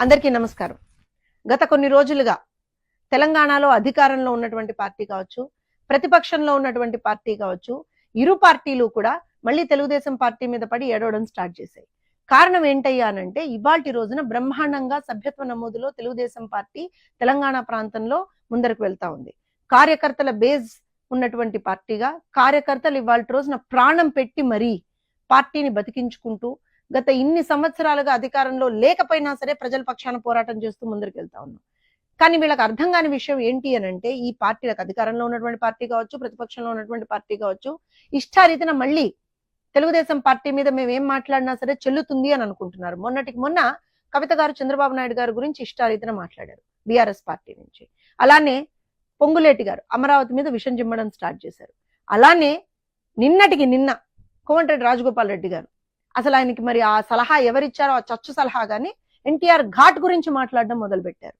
అందరికీ నమస్కారం. గత కొన్ని రోజులుగా తెలంగాణలో అధికారంలో ఉన్నటువంటి పార్టీ కావచ్చు ప్రతిపక్షంలో ఉన్నటువంటి పార్టీ కావచ్చు ఇరు పార్టీలు కూడా మళ్ళీ తెలుగుదేశం పార్టీ మీద పడి ఏడవడం స్టార్ట్ చేశాయి. కారణం ఏంటయ్యా అనంటే రోజున బ్రహ్మాండంగా సభ్యత్వ నమోదులో తెలుగుదేశం పార్టీ తెలంగాణ ప్రాంతంలో ముందరకు వెళ్తా ఉంది. కార్యకర్తల బేస్ ఉన్నటువంటి పార్టీగా కార్యకర్తలు ఇవాళ రోజున ప్రాణం పెట్టి మరీ పార్టీని బతికించుకుంటూ గత ఇన్ని సంవత్సరాలుగా అధికారంలో లేకపోయినా సరే ప్రజల పక్షాన పోరాటం చేస్తూ ముందరికి వెళ్తా ఉన్నాం. కానీ వీళ్ళకి అర్థం కాని విషయం ఏంటి అని అంటే ఈ పార్టీలకు అధికారంలో ఉన్నటువంటి పార్టీ కావచ్చు ప్రతిపక్షంలో ఉన్నటువంటి పార్టీ కావచ్చు ఇష్టారీతిన మళ్ళీ తెలుగుదేశం పార్టీ మీద మేము ఏం మాట్లాడినా సరే చెల్లుతుంది అని అనుకుంటున్నారు. మొన్నటికి మొన్న కవిత గారు చంద్రబాబు నాయుడు గారి గురించి ఇష్టారీతిన మాట్లాడారు బీఆర్ఎస్ పార్టీ నుంచి. అలానే పొంగులేటి గారు అమరావతి మీద విషం జిమ్మడం స్టార్ట్ చేశారు. అలానే నిన్నటికి నిన్న కోమటిరెడ్డి రాజగోపాల్ రెడ్డి గారు అసలు ఆయనకి మరి ఆ సలహా ఎవరిచ్చారో ఆ చచ్చు సలహా కానీ ఎన్టీఆర్ ఘాట్ గురించి మాట్లాడడం మొదలు పెట్టారు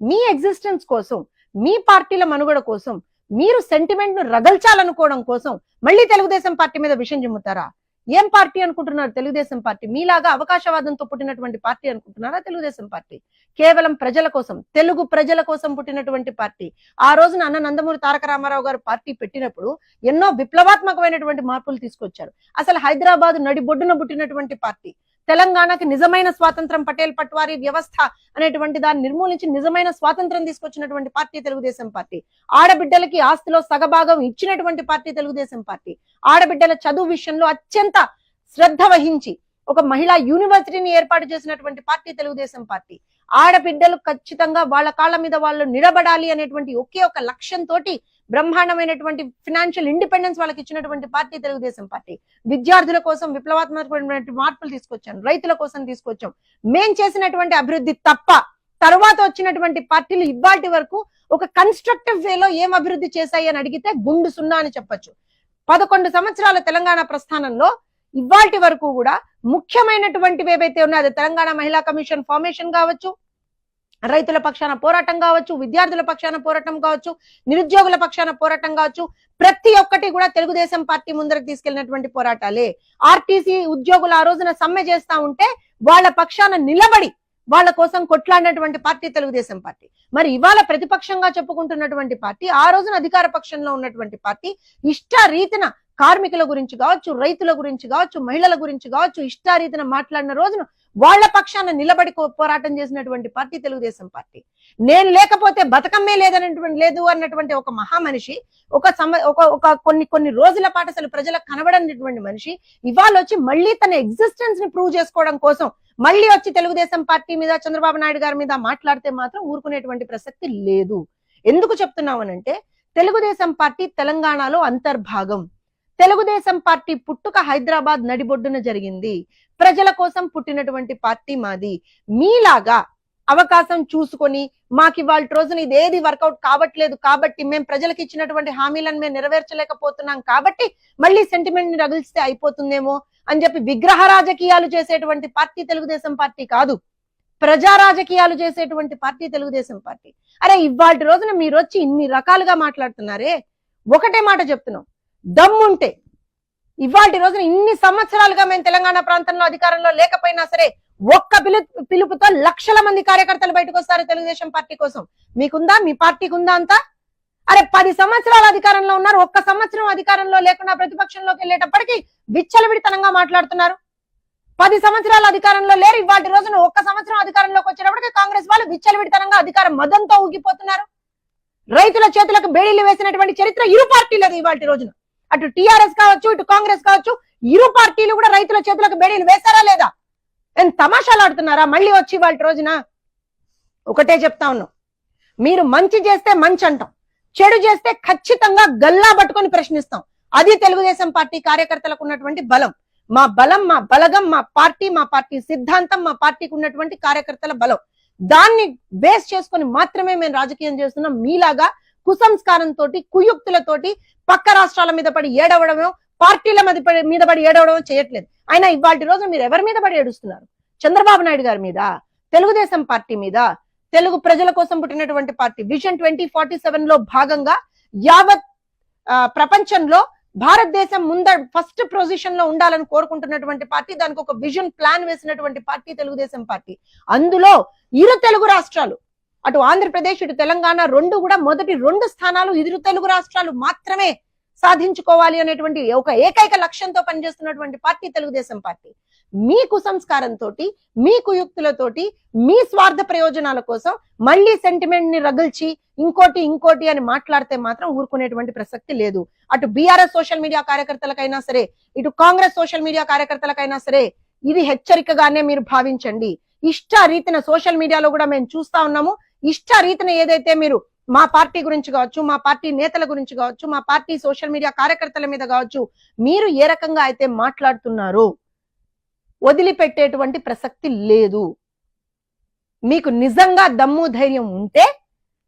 మీ ఎగ్జిస్టెన్స్ కోసం మీ పార్టీల మనుగడ కోసం మీరు సెంటిమెంట్ను రగల్చాలనుకోవడం కోసం మళ్ళీ తెలుగుదేశం పార్టీ మీద విషయం చిమ్ముతారా? ఏం పార్టీ అనుకుంటున్నారు? తెలుగుదేశం పార్టీ. మీలాగా అవకాశవాదంతో పుట్టినటువంటి పార్టీ అనుకుంటున్నారా? తెలుగుదేశం పార్టీ. కేవలం ప్రజల కోసం తెలుగు ప్రజల కోసం పుట్టినటువంటి పార్టీ. ఆ రోజున అన్న నందమూరి తారక రామారావు గారు పార్టీ పెట్టినప్పుడు ఎన్నో విప్లవాత్మకమైనటువంటి మార్పులు తీసుకొచ్చారు. అసలు హైదరాబాద్ నడిబొడ్డున పుట్టినటువంటి పార్టీ. తెలంగాణకి నిజమైన స్వాతంత్రం పటేల్ పట్వారీ వ్యవస్థ అనేటువంటి దాన్ని నిర్మూలించి నిజమైన స్వాతంత్రం తీసుకొచ్చినటువంటి పార్టీ తెలుగుదేశం పార్టీ. ఆడబిడ్డలకి ఆస్తిలో సగభాగం ఇచ్చినటువంటి పార్టీ తెలుగుదేశం పార్టీ. ఆడబిడ్డల చదువు విషయంలో అత్యంత శ్రద్ధ వహించి ఒక మహిళా యూనివర్సిటీని ఏర్పాటు చేసినటువంటి పార్టీ తెలుగుదేశం పార్టీ. ఆడబిడ్డలు ఖచ్చితంగా వాళ్ళ కాళ్ళ మీద వాళ్ళు నిలబడాలి అనేటువంటి ఒకే ఒక లక్ష్యంతో బ్రహ్మాండమైనటువంటి ఫినాన్షియల్ ఇండిపెండెన్స్ వాళ్ళకి ఇచ్చినటువంటి పార్టీ తెలుగుదేశం పార్టీ. విద్యార్థుల కోసం విప్లవాత్మకమైనటువంటి మార్పులు తీసుకొచ్చాం రైతుల కోసం తీసుకొచ్చాం. మేం చేసినటువంటి అభివృద్ధి తప్ప తర్వాత వచ్చినటువంటి పార్టీలు ఇవాటి వరకు ఒక కన్స్ట్రక్టివ్ వేలో ఏం అభివృద్ధి చేశాయి అని అడిగితే గుండు సున్నా అని చెప్పొచ్చు. పదకొండు సంవత్సరాల తెలంగాణ ప్రస్థానంలో ఇవాటి వరకు కూడా ముఖ్యమైనటువంటివి ఏవైతే ఉన్నాయో అది తెలంగాణ మహిళా కమిషన్ ఫార్మేషన్ కావచ్చు రైతుల పక్షాన పోరాటం కావచ్చు విద్యార్థుల పక్షాన పోరాటం కావచ్చు నిరుద్యోగుల పక్షాన పోరాటం కావచ్చు ప్రతి ఒక్కటి కూడా తెలుగుదేశం పార్టీ ముందరకు తీసుకెళ్ళినటువంటి పోరాటాలే. ఆర్టీసీ ఉద్యోగులు ఆ రోజున సమ్మె చేస్తా ఉంటే వాళ్ళ పక్షాన నిలబడి వాళ్ళ కోసం కొట్లాడినటువంటి పార్టీ తెలుగుదేశం పార్టీ. మరి ఇవాళ ప్రతిపక్షంగా చెప్పుకుంటున్నటువంటి పార్టీ ఆ రోజున అధికార పక్షంలో ఉన్నటువంటి పార్టీ ఇష్ట రీతిన కార్మికుల గురించి కావచ్చు రైతుల గురించి కావచ్చు మహిళల గురించి కావచ్చు ఇష్టారీతిన మాట్లాడిన రోజున వాళ్ళ పక్షాన నిలబడి పోరాటం చేసినటువంటి పార్టీ తెలుగుదేశం పార్టీ. నేను లేకపోతే బతకమ్మే లేదనేటువంటి లేదు అన్నటువంటి ఒక మహామనిషి ఒక సమ ఒక ఒక కొన్ని కొన్ని రోజుల పాటు అసలు ప్రజలకు కనబడనటువంటి మనిషి ఇవాళ వచ్చి మళ్ళీ తన ఎగ్జిస్టెన్స్ని ప్రూవ్ చేసుకోవడం కోసం మళ్ళీ వచ్చి తెలుగుదేశం పార్టీ మీద చంద్రబాబు నాయుడు గారి మీద మాట్లాడితే మాత్రం ఊరుకునేటువంటి ప్రసక్తి లేదు. ఎందుకు చెప్తున్నామనంటే తెలుగుదేశం పార్టీ తెలంగాణలో అంతర్భాగం. తెలుగుదేశం పార్టీ పుట్టుక హైదరాబాద్ నడిబొడ్డున జరిగింది. ప్రజల కోసం పుట్టినటువంటి పార్టీ మాది. మీలాగా అవకాశం చూసుకొని మాకు ఇవాళ రోజున ఇదేది వర్కౌట్ కావట్లేదు కాబట్టి మేము ప్రజలకు ఇచ్చినటువంటి హామీలను మేము నెరవేర్చలేకపోతున్నాం కాబట్టి మళ్ళీ సెంటిమెంట్ని రగిలిస్తే అయిపోతుందేమో అని చెప్పి విగ్రహ రాజకీయాలు చేసేటువంటి పార్టీ తెలుగుదేశం పార్టీ కాదు. ప్రజా రాజకీయాలు చేసేటువంటి పార్టీ తెలుగుదేశం పార్టీ. అరే ఇవాళ రోజున మీరు వచ్చి ఇన్ని రకాలుగా మాట్లాడుతున్నారే. ఒకటే మాట చెప్తున్నాం. దమ్ముంటే ఇవాటి రోజున ఇన్ని సంవత్సరాలుగా మేము తెలంగాణ ప్రాంతంలో అధికారంలో లేకపోయినా సరే ఒక్క పిలు పిలుపుతో లక్షల మంది కార్యకర్తలు బయటకు వస్తారు తెలుగుదేశం పార్టీ కోసం. మీకుందా? మీ పార్టీకి ఉందా అంతా? అరే పది సంవత్సరాలు అధికారంలో ఉన్నారు. ఒక్క సంవత్సరం అధికారంలో లేకుండా ప్రతిపక్షంలోకి వెళ్ళేటప్పటికి విచ్చలవిడితనంగా మాట్లాడుతున్నారు. పది సంవత్సరాల అధికారంలో లేరు. ఇవాటి రోజున ఒక్క సంవత్సరం అధికారంలోకి వచ్చేటప్పటికి కాంగ్రెస్ వాళ్ళు విచ్చలవిడితనంగా అధికారం మదంతో ఊగిపోతున్నారు. రైతుల చేతులకు బేడీలు వేసినటువంటి చరిత్ర ఇరు పార్టీలది ఇవాటి రోజున. అటు టిఆర్ఎస్ కావచ్చు ఇటు కాంగ్రెస్ కావచ్చు ఇరు పార్టీలు కూడా రైతుల చేతులకు బేడీలు వేశారా లేదా? ఏం తమాషాలు ఆడుతున్నారా మళ్ళీ వచ్చి వాళ్ళ రోజున? ఒకటే చెప్తా ఉన్నాం. మీరు మంచి చేస్తే మంచి అంటాం. చెడు చేస్తే ఖచ్చితంగా గల్లా పట్టుకొని ప్రశ్నిస్తాం. అది తెలుగుదేశం పార్టీ కార్యకర్తలకు ఉన్నటువంటి బలం. మా బలం మా బలగం మా పార్టీ మా పార్టీ సిద్ధాంతం మా పార్టీకి ఉన్నటువంటి కార్యకర్తల బలం. దాన్ని బేస్ చేసుకొని మాత్రమే మేము రాజకీయం చేస్తున్నాం. మీలాగా కుసంస్కారంతో కుయుక్తులతోటి పక్క రాష్ట్రాల మీద పడి ఏడవడమో పార్టీల మీద పడి- మీద పడి ఏడవడమో చేయట్లేదు. అయినా ఇవాటి రోజు మీరు ఎవరి మీద పడి ఏడుస్తున్నారు? చంద్రబాబు నాయుడు గారి మీద? తెలుగుదేశం పార్టీ మీద? తెలుగు ప్రజల కోసం పుట్టినటువంటి పార్టీ విజన్ ట్వంటీ ఫార్టీ సెవెన్లో భాగంగా యావత్ ఆ, ప్రపంచంలో భారతదేశం ముంద ఫస్ట్ పొజిషన్లో ఉండాలని కోరుకుంటున్నటువంటి పార్టీ దానికి ఒక విజన్ ప్లాన్ వేసినటువంటి పార్టీ తెలుగుదేశం పార్టీ. అందులో ఇరు తెలుగు రాష్ట్రాలు అటు ఆంధ్రప్రదేశ్ ఇటు తెలంగాణ రెండు కూడా మొదటి రెండు స్థానాలు ఇరు తెలుగు రాష్ట్రాలు మాత్రమే సాధించుకోవాలి అనేటువంటి ఒక ఏకైక లక్ష్యంతో పనిచేస్తున్నటువంటి పార్టీ తెలుగుదేశం పార్టీ. మీ కుసంస్కారంతో మీ కుయుక్తులతోటి మీ స్వార్థ ప్రయోజనాల కోసం మళ్ళీ సెంటిమెంట్ని రగిల్చి ఇంకోటి ఇంకోటి అని మాట్లాడితే మాత్రం ఊరుకునేటువంటి ప్రసక్తి లేదు. అటు బీఆర్ఎస్ సోషల్ మీడియా కార్యకర్తలకైనా సరే ఇటు కాంగ్రెస్ సోషల్ మీడియా కార్యకర్తలకైనా సరే ఇది హెచ్చరికగానే మీరు భావించండి. ఇష్ట రీతిన సోషల్ మీడియాలో కూడా మేము చూస్తా ఉన్నాము. ఇష్టరీతిన ఏదైతే మీరు మా పార్టీ గురించి కావచ్చు మా పార్టీ నేతల గురించి కావచ్చు మా పార్టీ సోషల్ మీడియా కార్యకర్తల మీద కావచ్చు మీరు ఏ రకంగా అయితే మాట్లాడుతున్నారు వదిలిపెట్టేటువంటి ప్రసక్తి లేదు. మీకు నిజంగా దమ్ము ధైర్యం ఉంటే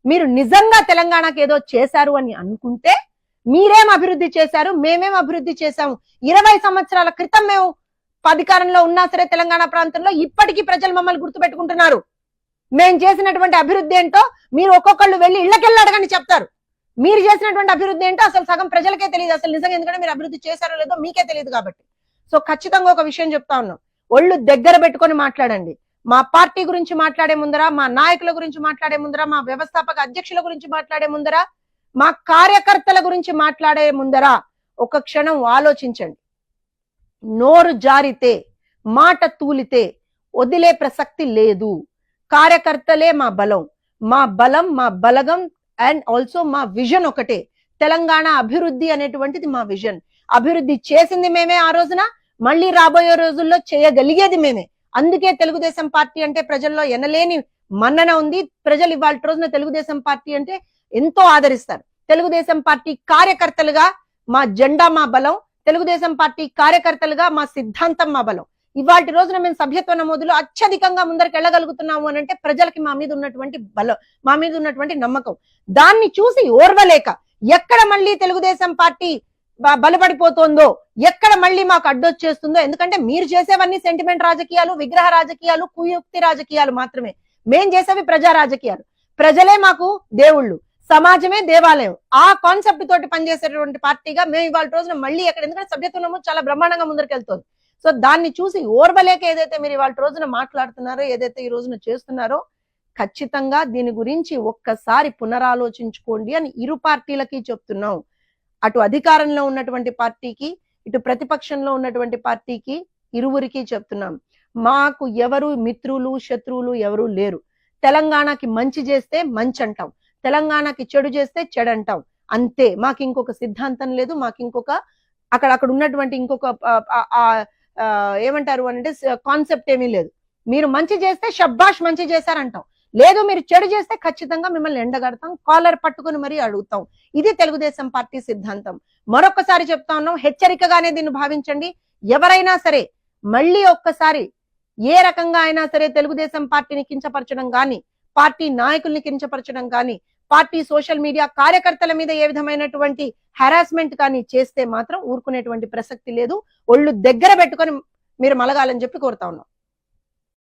మీరు నిజంగా తెలంగాణకు ఏదో చేశారు అని అనుకుంటే మీరేం అభివృద్ధి చేశారు మేమేం అభివృద్ధి చేశాము ఇరవై సంవత్సరాల క్రితం మేము అధికారంలో ఉన్నా సరే తెలంగాణ ప్రాంతంలో ఇప్పటికీ ప్రజలు మమ్మల్ని గుర్తుపెట్టుకుంటున్నారు. మేము చేసినటువంటి అభివృద్ధి ఏంటో మీరు ఒక్కొక్కళ్ళు వెళ్ళి ఇళ్ళకెళ్ళి అడగని చెప్తారు. మీరు చేసినటువంటి అభివృద్ధి ఏంటో అసలు సగం ప్రజలకే తెలియదు. అసలు నిజంగా ఎందుకంటే మీరు అభివృద్ధి చేశారో లేదో మీకే తెలియదు కాబట్టి. సో ఖచ్చితంగా ఒక విషయం చెప్తా ఉన్నాం. ఒళ్ళు దగ్గర పెట్టుకొని మాట్లాడండి. మా పార్టీ గురించి మాట్లాడే ముందర మా నాయకుల గురించి మాట్లాడే ముందర మా వ్యవస్థాపక అధ్యక్షుల గురించి మాట్లాడే ముందర మా కార్యకర్తల గురించి మాట్లాడే ముందర ఒక క్షణం ఆలోచించండి. నోరు జారితే మాట తూలితే వదిలే ప్రసక్తి లేదు. కార్యకర్తలే మా బలం. మా బలం మా బలగం అండ్ ఆల్సో మా విజన్ ఒకటే. తెలంగాణ అభివృద్ధి అనేటువంటిది మా విజన్ అభివృద్ధి చేసింది మేమే ఆ రోజున మళ్ళీ రాబోయే రోజుల్లో చేయగలిగేది మేమే. అందుకే తెలుగుదేశం పార్టీ అంటే ప్రజల్లో ఎనలేని మన్నన ఉంది. ప్రజలు ఇవాళ రోజున తెలుగుదేశం పార్టీ అంటే ఎంతో ఆదరిస్తారు. తెలుగుదేశం పార్టీ కార్యకర్తలుగా మా జెండా మా బలం. తెలుగుదేశం పార్టీ కార్యకర్తలుగా మా సిద్ధాంతం మా బలం. ఇవాటి రోజున మేము సభ్యత్వ నమోదులో అత్యధికంగా ముందరికి వెళ్ళగలుగుతున్నాము అని అంటే ప్రజలకి మా మీద ఉన్నటువంటి బలం మా మీద ఉన్నటువంటి నమ్మకం. దాన్ని చూసి ఓర్వలేక ఎక్కడ మళ్ళీ తెలుగుదేశం పార్టీ బలపడిపోతుందో ఎక్కడ మళ్ళీ మాకు అడ్డొచ్చేస్తుందో ఎందుకంటే మీరు చేసేవన్నీ సెంటిమెంట్ రాజకీయాలు విగ్రహ రాజకీయాలు కుయుక్తి రాజకీయాలు మాత్రమే. మేం చేసేవి ప్రజా రాజకీయాలు. ప్రజలే మాకు దేవుళ్ళు. సమాజమే దేవాలయం. ఆ కాన్సెప్ట్ తోటి పనిచేసేటువంటి పార్టీగా మేము ఇవాళ రోజున మళ్ళీ ఎక్కడ ఎందుకంటే సభ్యత్వం చాలా బ్రహ్మాండంగా ముందరికెళ్తుంది. సో దాన్ని చూసి ఓర్వలేక ఏదైతే మీరు ఇవాళ రోజున మాట్లాడుతున్నారో ఏదైతే ఈ రోజున చేస్తున్నారో ఖచ్చితంగా దీని గురించి ఒక్కసారి పునరాలోచించుకోండి అని ఇరు పార్టీలకి చెప్తున్నాం. అటు అధికారంలో ఉన్నటువంటి పార్టీకి ఇటు ప్రతిపక్షంలో ఉన్నటువంటి పార్టీకి ఇరువురికి చెప్తున్నాం. మాకు ఎవరు మిత్రులు శత్రువులు ఎవరు లేరు. తెలంగాణకి మంచి చేస్తే మంచి అంటాం. తెలంగాణకి చెడు చేస్తే చెడు అంటాం. అంతే. మాకు ఇంకొక సిద్ధాంతం లేదు. మాకు ఇంకొక అక్కడ అక్కడ ఉన్నటువంటి ఇంకొక ఆ, ఏమంటారు అంటే కాన్సెప్ట్ ఏమీ లేదు. మీరు మంచి చేస్తే షబ్బాష్ మంచి చేశారంటాం. లేదు మీరు చెడు చేస్తే ఖచ్చితంగా మిమ్మల్ని ఎండగడతాం కాలర్ పట్టుకుని మరీ అడుగుతాం. ఇది తెలుగుదేశం పార్టీ సిద్ధాంతం. మరొకసారి చెప్తా ఉన్నాం హెచ్చరికగానే దీన్ని భావించండి. ఎవరైనా సరే మళ్ళీ ఒక్కసారి ఏ రకంగా అయినా సరే తెలుగుదేశం పార్టీని కించపరచడం కానీ పార్టీ నాయకుల్ని కించపరచడం కానీ పార్టీ సోషల్ మీడియా కార్యకర్తల మీద ఏ విధమైనటువంటి హెరాస్మెంట్ కానీ చేస్తే మాత్రం ఊరుకునేటువంటి ప్రసక్తి లేదు. ఒళ్ళు దగ్గర పెట్టుకొని మీరు మలగాలని చెప్పి కోరుతా ఉన్నాం.